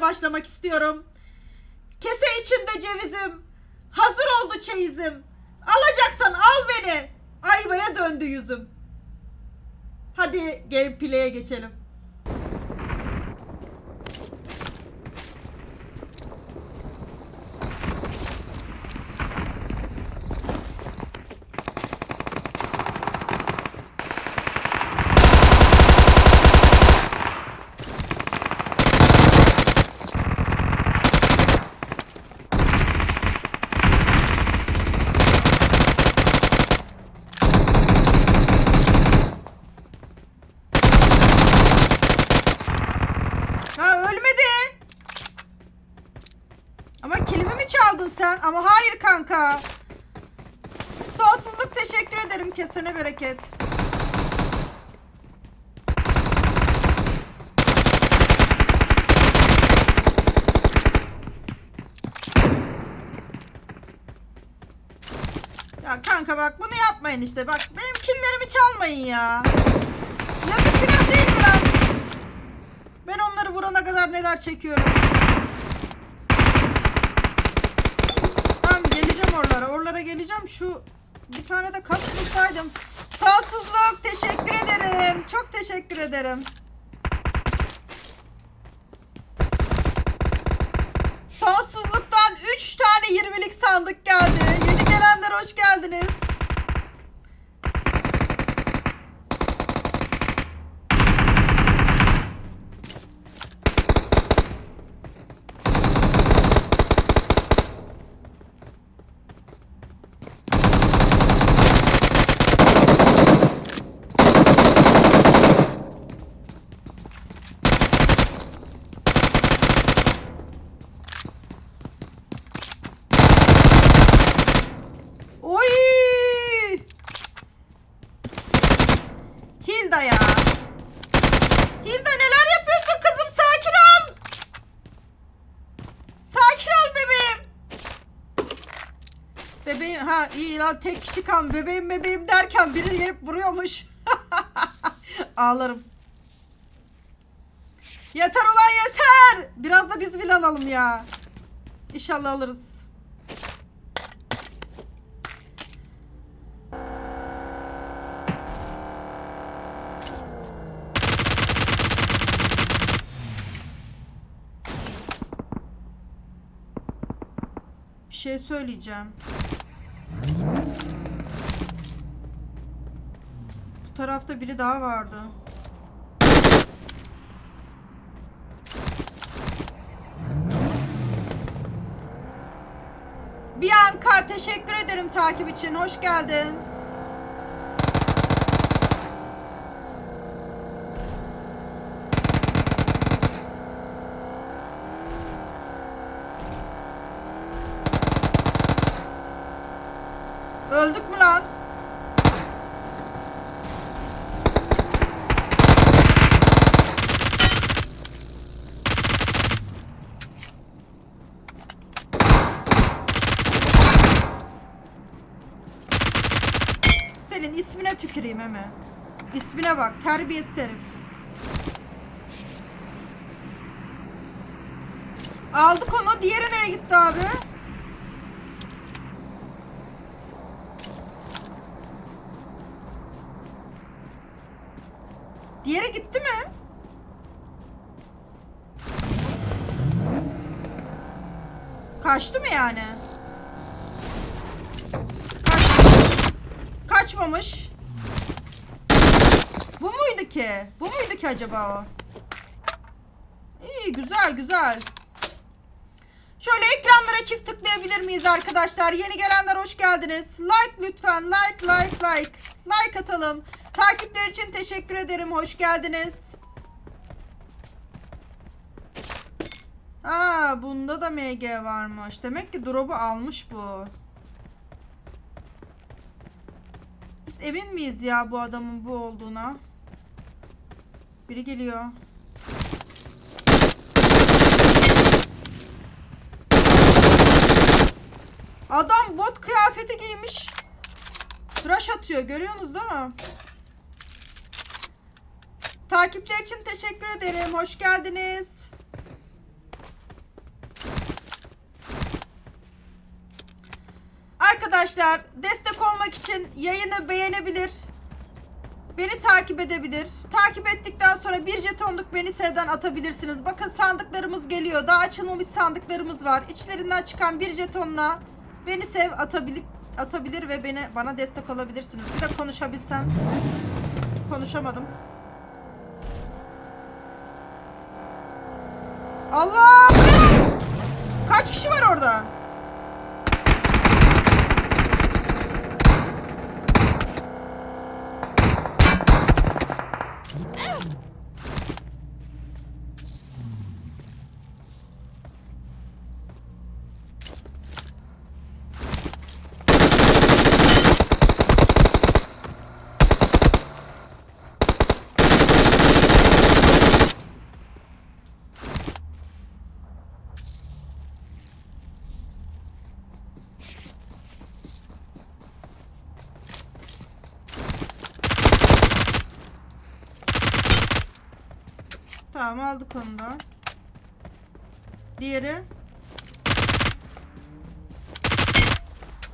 başlamak istiyorum. Kese içinde cevizim. Hazır oldu çeyizim. Alacaksan al beni. Ayvaya döndü yüzüm. Hadi gameplay'e geçelim. Ha ölmedi. Ama kilimi mi çaldın sen? Ama hayır kanka. Sonsuzluk teşekkür ederim kesene bereket. Ya kanka bak bunu yapmayın işte. Bak benim killerimi çalmayın ya. Yazık günah değil mi lan? Ben onları vurana kadar neler çekiyorum. Tamam geleceğim oralara. Oralara geleceğim. Şu bir tane de kas bulsaydım. Sağsızlık teşekkür ederim. Çok teşekkür ederim. Geldiniz. Lan tek kişi kan bebeğim bebeğim derken biri gelip vuruyormuş. Ağlarım. Yeter ulan yeter. Biraz da biz vil alalım ya. İnşallah alırız. Bir şey söyleyeceğim. Tarafta biri daha vardı. Bianca teşekkür ederim takip için. Hoş geldin. Tüküreyim hemen. İsmine bak. Terbiyesiz herif. Aldık onu. Diğeri nereye gitti abi? Diğeri gitti mi? Kaçtı mı yani? Kaç... Kaçmamış. Bu muydu ki? Bu muydu acaba o? İyi güzel güzel. Şöyle ekranlara çift tıklayabilir miyiz arkadaşlar? Yeni gelenler hoş geldiniz. Like lütfen. Like like like. Like atalım. Takipler için teşekkür ederim. Hoş geldiniz. Aa bunda da MG varmış. Demek ki drop'u almış bu. Biz emin miyiz ya bu adamın bu olduğuna? Biri geliyor. Adam bot kıyafeti giymiş. Tıraş atıyor. Görüyorsunuz değil mi? Takipler için teşekkür ederim. Hoş geldiniz. Arkadaşlar destek olmak için yayını beğenebilir, Beni takip edebilir. Takip ettikten sonra bir jetonluk beni sevden atabilirsiniz. Bakın sandıklarımız geliyor. Daha açılmamış sandıklarımız var. İçlerinden çıkan bir jetonla beni sev atabilir atabilir ve beni bana destek olabilirsiniz. Bir de konuşabilsem. Konuşamadım. Allah! Kaç kişi var orada? Tamam aldık onu da. Diğeri.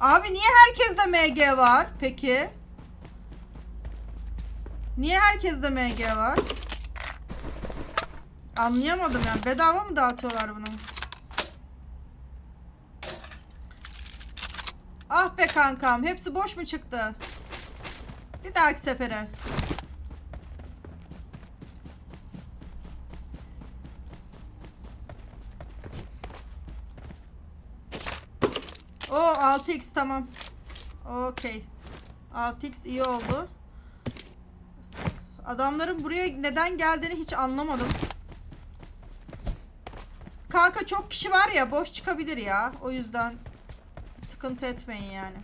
Abi niye herkeste MG var peki? Niye herkeste MG var? Anlayamadım yani. Bedava mı dağıtıyorlar bunu? Ah be kankam. Hepsi boş mu çıktı? Bir dahaki sefere. O 6x tamam. Okey. 6x iyi oldu. Adamların buraya neden geldiğini hiç anlamadım. Kanka çok kişi var ya boş çıkabilir ya. O yüzden sıkıntı etmeyin yani.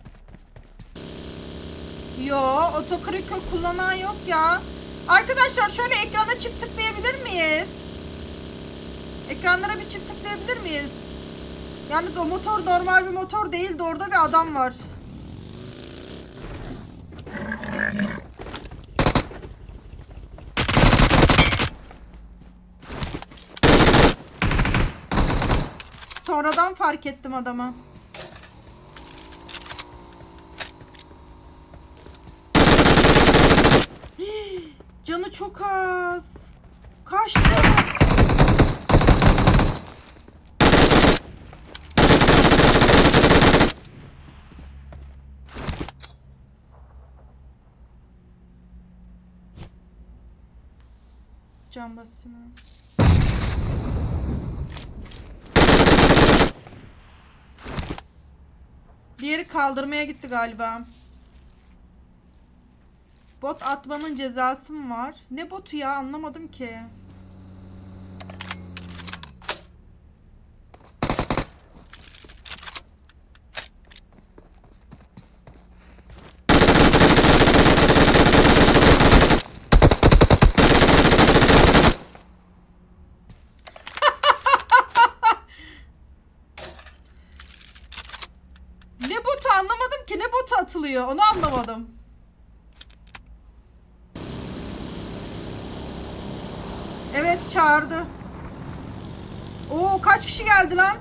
Yo otoklikör kullanan yok ya. Arkadaşlar şöyle ekrana çift tıklayabilir miyiz? Ekranlara bir çift tıklayabilir miyiz? Yalnız o motor normal bir motor değildi orada bir adam var. Sonradan fark ettim adamı. Canı çok az. Kaçtı. Can basayım. Diğeri kaldırmaya gitti galiba. Bot atmanın cezası mı var? Ne botu ya anlamadım ki. Ne anlamadım ki. Ne botu atılıyor onu anlamadım. Evet çağırdı. Oo kaç kişi geldi lan?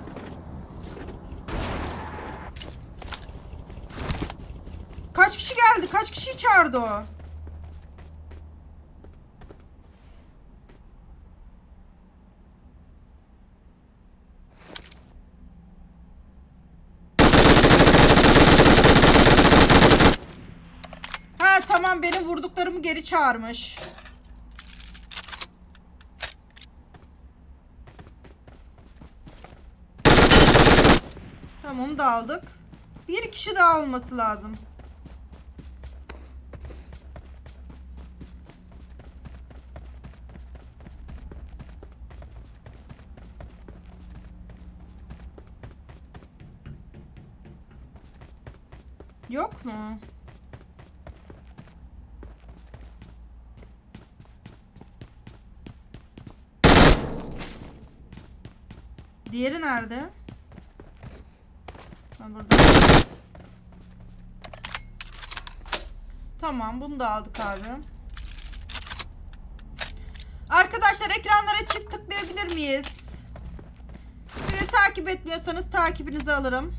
Kaç kişi geldi? Kaç kişi çağırdı o? Tamam benim vurduklarımı geri çağırmış. Tamam da aldık. Bir kişi daha olması lazım. Yok mu? Diğeri nerede? Ha, burada. Tamam bunu da aldık abi. Arkadaşlar ekranlara çift tıklayabilir miyiz? De takip etmiyorsanız takibinizi alırım.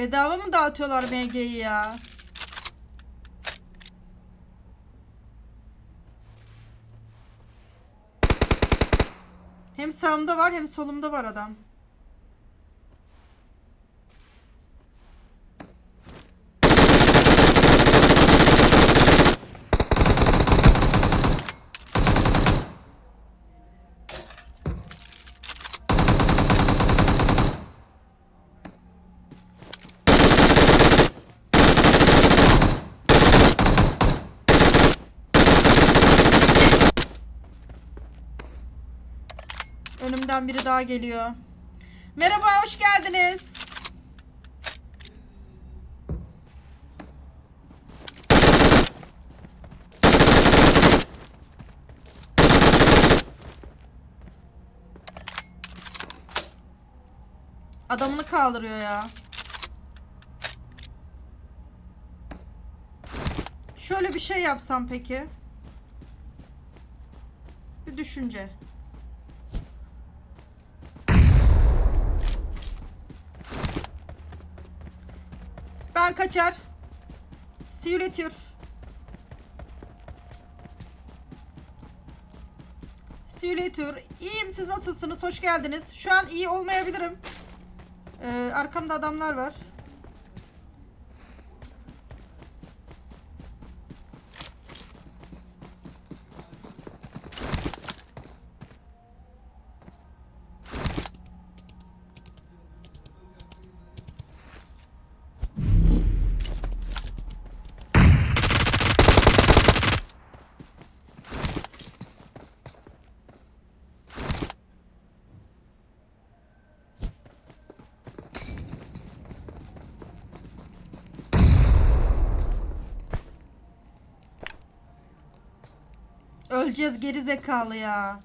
Bedava mı dağıtıyorlar MG'yi ya? Hem sağımda var hem solumda var adam. Önümden biri daha geliyor. Merhaba, hoş geldiniz. Adamını kaldırıyor ya. Şöyle bir şey yapsam peki. Bir düşünce. Ben kaçar. See you later. See you later. İyiyim siz nasılsınız? Hoş geldiniz. Şu an iyi olmayabilirim. Ee, arkamda adamlar var. Öleceğiz geri zekalı ya.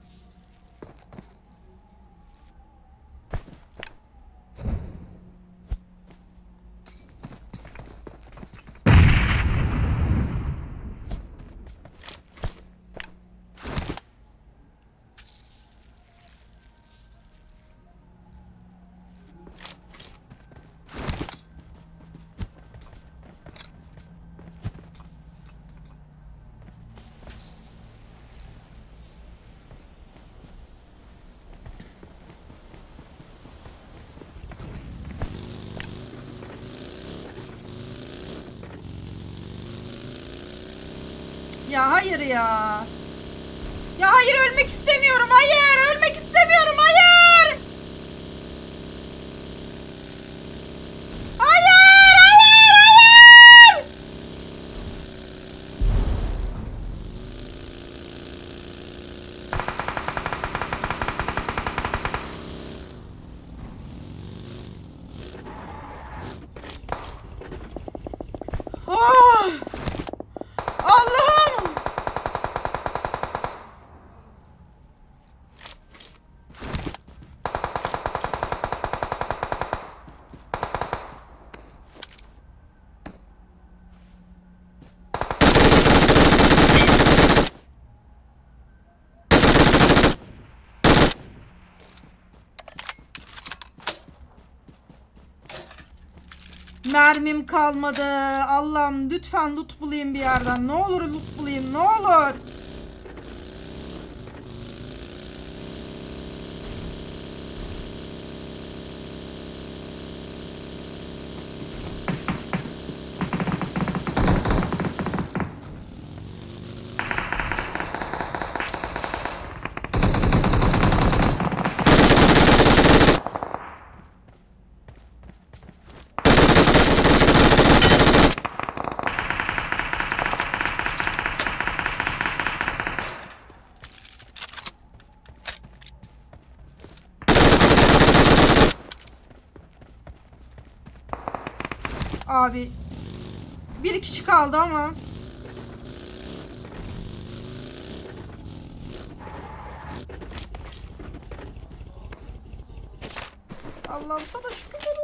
Ya hayır ya. Ya hayır ölmek istemiyorum. Hayır ölmek istemiyorum. Hayır. Hayır hayır hayır. Ah! Allah'ım! Mermim kalmadı. Allah'ım lütfen loot bulayım bir yerden. Ne olur loot bulayım. Ne olur. Abi. Bir kişi kaldı ama. Allah'ım sana şükürler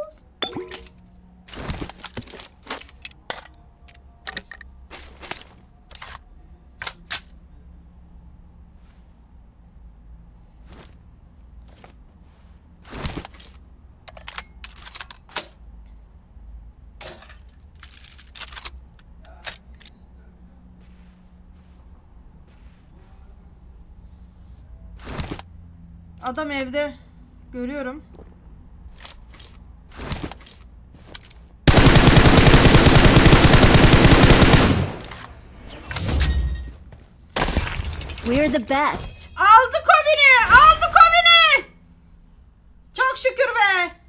Adam evde. Görüyorum. We're the best. Beni. Aldık o beni. Çok şükür be.